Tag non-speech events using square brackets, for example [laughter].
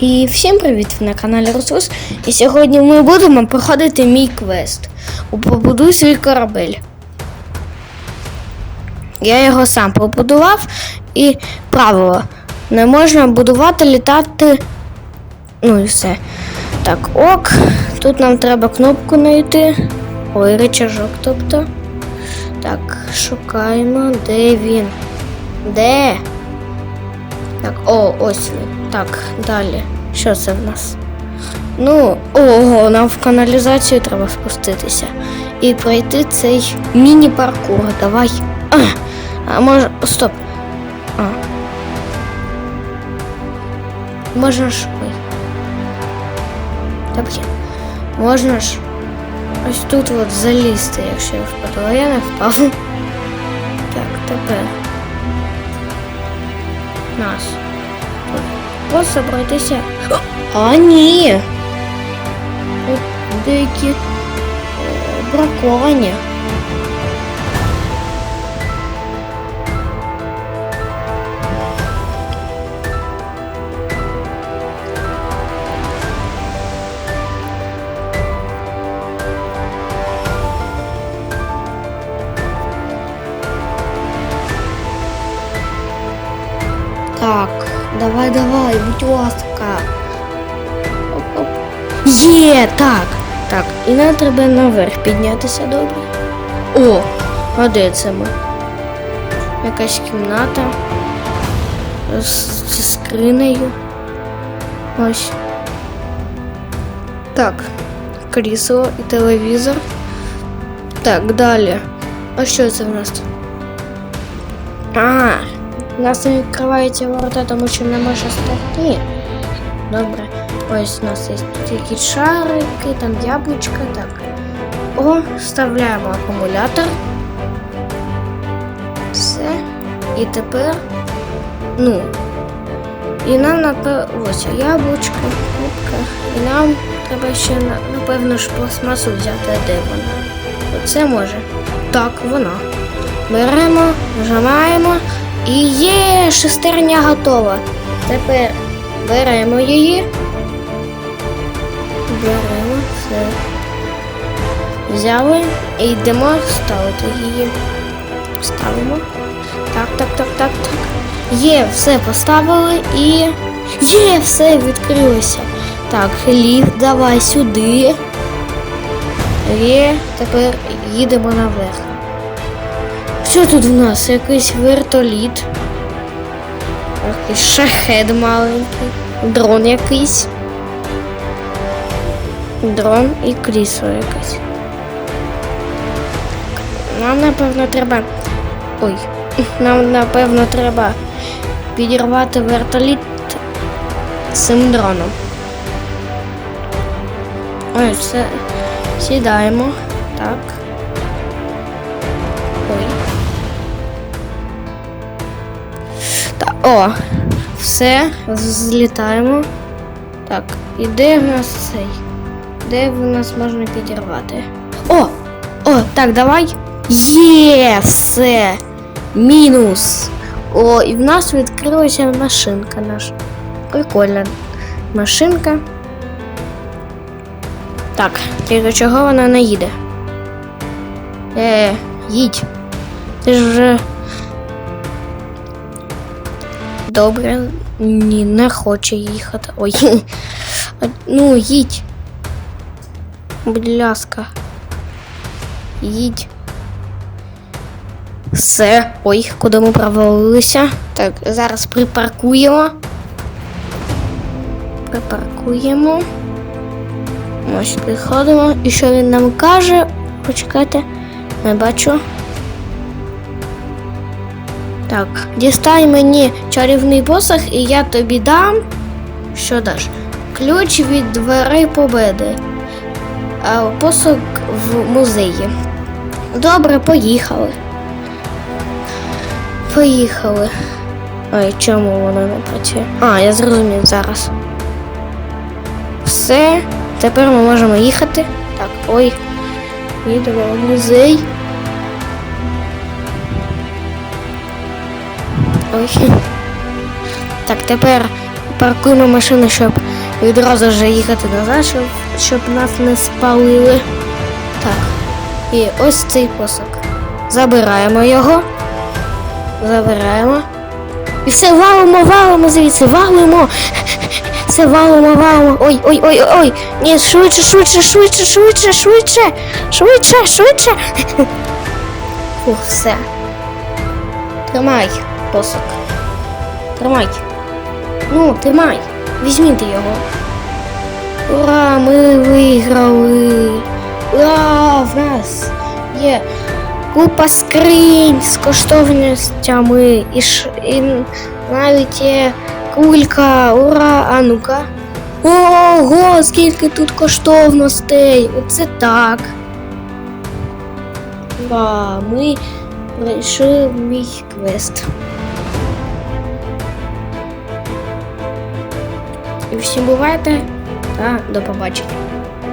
І всім привіт! На каналі Русус. І сьогодні ми будемо проходити мій квест. Побудуй свій корабель. Я його сам побудував і правило. Не можна будувати, літати. Ну і все. Так, ок. Тут нам треба кнопку знайти. Ой, рычажок, тобто. Так, шукаємо, де він. Де? Так, о, ось. Так, далі. Що це в нас? Ну, ого, нам в каналізацію треба спуститися. І пройти цей міні-паркур. Давай. А, а може. Стоп. А. Можна ж. Блін. Можна ж. Ось тут от залізти, якщо я впаду. А я не впав. Так, тепер. Нас. Просто пройтися. А, ні. Деякі е, браковані. Давай, давай, будь ласка. Оп-оп. Є, так. Так, і нам треба наверх піднятися добре. О, а де це ми? Якась кімната з скринею. Ось. Так, крісло і телевізор. Так, далі. А що це в нас? А, у нас не відкриваються ворота, тому що не може стати. Добре. Ось у нас є такі шарики, там яблучка, так. О, вставляємо акумулятор. Все. І тепер. Ну. І нам напевно. Ось яблучко, кубка. І нам треба ще напевно ж пластмасу взяти, де вона. Оце може. Так, вона. Беремо, нажимаємо. І є, шестерня готова. Тепер беремо її. Беремо все. Взяли і йдемо ставити її. Ставимо. Так, так, так, так, так. Є, все поставили і. Є, все відкрилося. Так, ліфт, давай сюди. Є, тепер їдемо наверх. Що тут в нас? Якийсь вертоліт. Якийсь шахед маленький. Дрон якийсь. Дрон і крісло якесь. Нам напевно треба. Ой. [laughs] Нам напевно треба підірвати вертоліт цим дроном. Ой, все. Сідаємо. Так. О, все, злітаємо. Так, і де в нас цей? Де в нас можна підірвати? О! О, так, давай. Є, все. Мінус. О, і в нас відкрилася машинка наша. Прикольна машинка. Так, тільки чого вона не їде? Е, їдь. Ти ж вже. Добре. Ні, не хоче їхати. Ой. [laughs] Ну, їдь. Будь ласка. Їдь. Все. Ой, куди ми провалилися? Так, зараз припаркуємо. Припаркуємо. Ось приходимо. І що він нам каже? Почекайте, не бачу. Так, дістай мені чарівний посох, і я тобі дам. Що даш? Ключ від дверей победи. А посох в музеї. Добре, поїхали. Поїхали. Ой, чому воно не працює? А, я зрозумів зараз. Все, тепер ми можемо їхати. Так, ой. Їдемо в музей. Ой. Так, тепер паркуємо машину, щоб відразу ж їхати назад, щоб, щоб нас не спалили. Так. І ось цей посок. Забираємо його. Забираємо. І все валимо, валимо звідси, валимо. Все валимо, валимо. Ой, ой, ой, ой. Ні, швидше, швидше, швидше, швидше, швидше, швидше, швидше. [laughs] Фух, все. Тримай, посок. Тримай. Ну, тримай. Візьміть його. Ура, ми виграли. Ура, в нас є купа скринь з коштовностями і, ш... і навіть є кулька. Ура! А ну-ка. Ого, скільки тут коштовностей! Оце так. Ура, ми пройшли мій квест. Всім бувайте та до побачення.